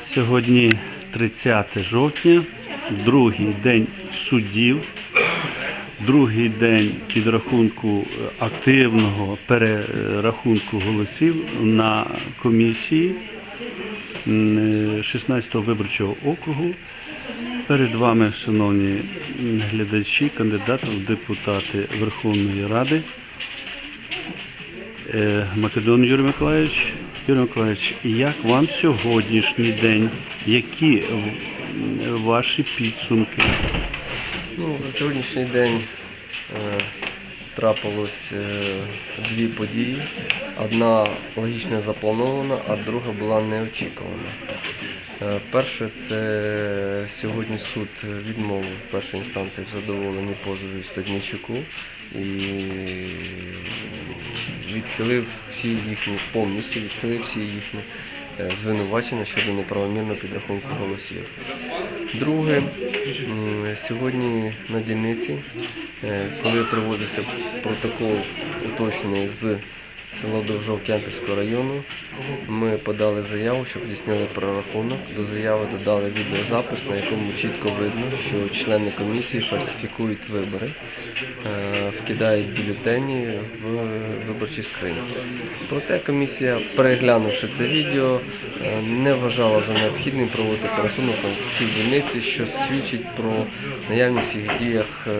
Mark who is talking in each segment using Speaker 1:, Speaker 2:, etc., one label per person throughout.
Speaker 1: Сьогодні 30 жовтня, другий день судів, другий день підрахунку активного перерахунку голосів на комісії е, 16-го виборчого округу. Перед вами, шановні глядачі, кандидати в депутати Верховної Ради. Е, Македон Юрій Миколаївич. Юрій Миколаївич, як вам сьогоднішній день? Які ваші підсумки?
Speaker 2: Ну, за сьогоднішній день е, трапилось е, дві події. Одна логічно запланована, а друга була неочікувана. Е, перше, це сьогодні суд відмовив в першій інстанції в задоволенні позовів Стаднійчуку і відхилив всі їхні повністю відхилив всі їхні звинувачення щодо неправомірного підрахунку голосів. Друге, сьогодні на дільниці, е, коли проводився протокол уточнений з села Довжов Кемпільського району, ми подали заяву, щоб здійснили прорахунок. До заяви додали відеозапис, на якому чітко видно, що члени комісії фальсифікують вибори, е, вкидають бюлетені в виборчі скрині. Проте комісія, переглянувши це відео, е, не вважала за необхідним проводити перерахунок в цій дільниці, що свідчить про наявність їх діях е,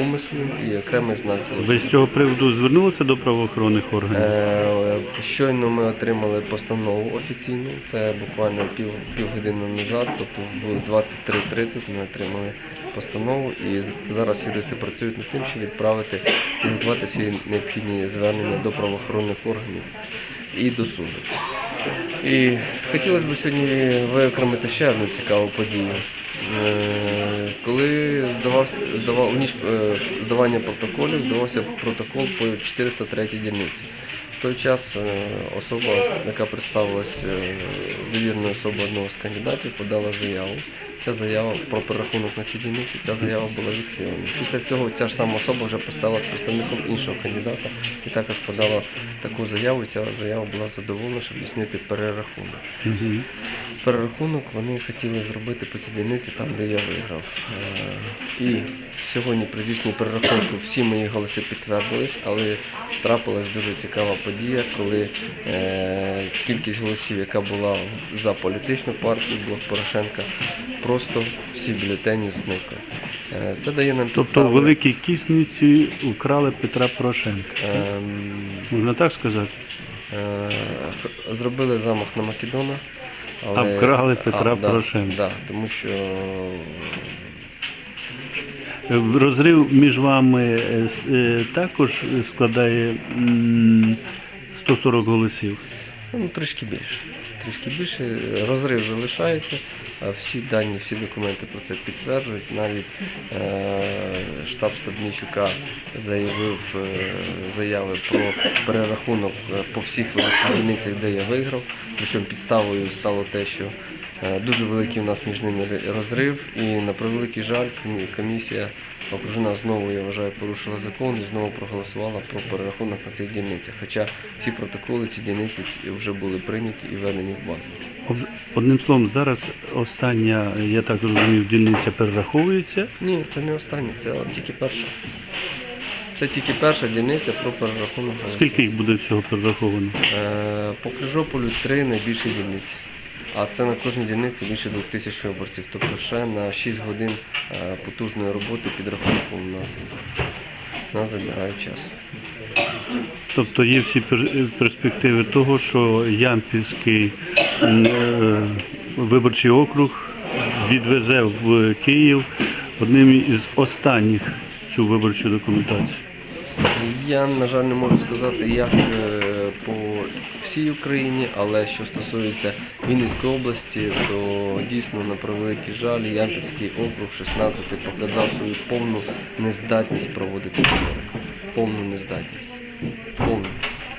Speaker 2: умислу і окремий знак злочину.
Speaker 1: Ви з цього приводу звернулися до правоохоронних органів?
Speaker 2: Е, Щойно ми отримали постанову офіційну, це буквально пів, півгодини назад, тобто в 23.30 ми отримали постанову і зараз юристи працюють над тим, щоб відправити, підготувати всі необхідні звернення до правоохоронних органів і до суду. І хотілося б сьогодні виокремити ще одну цікаву подію. Е, Коли здавався, здавав, у е, здавання протоколів, здавався протокол по 403 дільниці. Той час е, особа, яка представилась е, довірною особою одного з кандидатів, подала заяву. Ця заява про перерахунок на цій дільниці, ця заява була відхилена. Після цього ця ж сама особа вже поставила з представником іншого кандидата і також подала таку заяву. І ця заява була задоволена, щоб здійснити перерахунок. Перерахунок вони хотіли зробити по тій дільниці там, де я виграв. Е, І сьогодні при здійсненні перерахунку всі мої голоси підтвердились, але трапилась дуже цікава подія, коли е, кількість голосів, яка була за політичну партію, блок Порошенка, просто всі бюлетені зникли. Е, Це дає нам
Speaker 1: Тобто в
Speaker 2: підстави.
Speaker 1: Великій Кісниці украли Петра Порошенка.
Speaker 2: Ем,
Speaker 1: Можна так сказати?
Speaker 2: Е, Зробили замах на Македона.
Speaker 1: А вкрали Петра
Speaker 2: да,
Speaker 1: Порошенка.
Speaker 2: Да, тому що
Speaker 1: Е, Розрив між вами е, с- е, також складає м, 140 голосів.
Speaker 2: ну, трішки більше. Трішки більше. Розрив залишається, а всі дані, всі документи про це підтверджують. Навіть е, штаб Стабнічука заявив е, заяви про перерахунок е, по всіх виборчих дільницях, де я виграв. Причому підставою стало те, що дуже великий у нас між ними розрив, і на превеликий жаль, комісія окружна знову, я вважаю, порушила закон і знову проголосувала про перерахунок на цих дільницях. Хоча ці протоколи, ці дільниці вже були прийняті і введені в базу.
Speaker 1: Одним словом, зараз остання, я так розумів, дільниця перераховується.
Speaker 2: Ні, це не останнє, це тільки перша. Це тільки перша дільниця про перерахунок.
Speaker 1: Скільки їх буде всього перераховано?
Speaker 2: Е, По Крижополю три найбільші дільниці. А це на кожній дільниці більше двох тисяч виборців. Тобто ще на 6 годин е, потужної роботи підрахунку у нас, нас забирає час.
Speaker 1: Тобто є всі перспективи того, що Ямпільський е, виборчий округ відвезе в Київ одним із останніх цю виборчу документацію.
Speaker 2: Я, на жаль, не можу сказати, як е, по всій Україні, але що стосується Вінницької області, то дійсно на превеликий жаль Ямпільський округ 16 показав свою повну нездатність проводити вибори. Повну нездатність. Повну.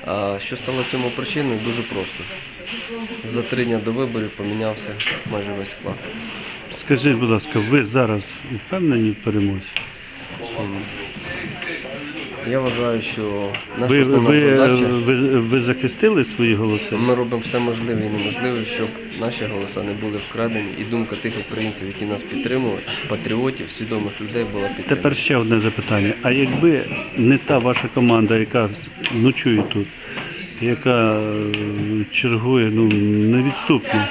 Speaker 2: А що стало цьому причиною? Дуже просто. За три дні до виборів помінявся майже весь склад.
Speaker 1: Скажіть, будь ласка, ви зараз впевнені в перемозі?
Speaker 2: Я вважаю, що наша
Speaker 1: Ви,
Speaker 2: основна
Speaker 1: ви,
Speaker 2: задача.
Speaker 1: ви, ви захистили свої голоси?
Speaker 2: Ми робимо все можливе і неможливе, щоб наші голоса не були вкрадені, і думка тих українців, які нас підтримували, патріотів, свідомих людей була підтримана.
Speaker 1: Тепер ще одне запитання. А якби не та ваша команда, яка ночує тут, яка е, чергує ну, невідступно,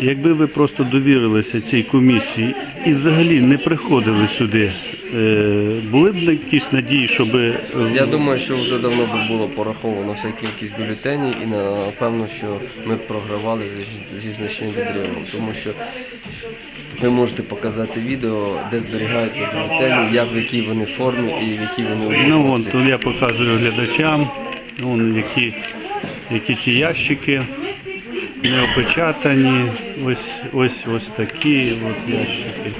Speaker 1: якби ви просто довірилися цій комісії і взагалі не приходили сюди, е, були б якісь надії, щоб е,
Speaker 2: Я думаю, що вже давно би було пораховано вся кількість бюлетенів, і напевно, що ми б програвали зі, зі значним відривом, тому що ви можете показати відео, де зберігаються бюлетені, як в якій вони формі і в якій вони
Speaker 1: Ну, вон, тут я показую глядачам, вон, які, які ті ящики не опечатані. Ось, ось, ось такі от ящики.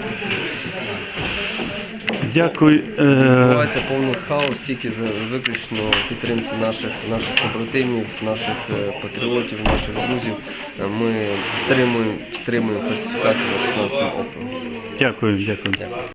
Speaker 1: Дякую. Е,
Speaker 2: Відбувається повний хаос тільки за виключно підтримці наших наших побратимів, наших е, патріотів, наших друзів. Е, Ми стримуємо стримуємо фальсифікацію на 16 округу.
Speaker 1: дякую, дякую.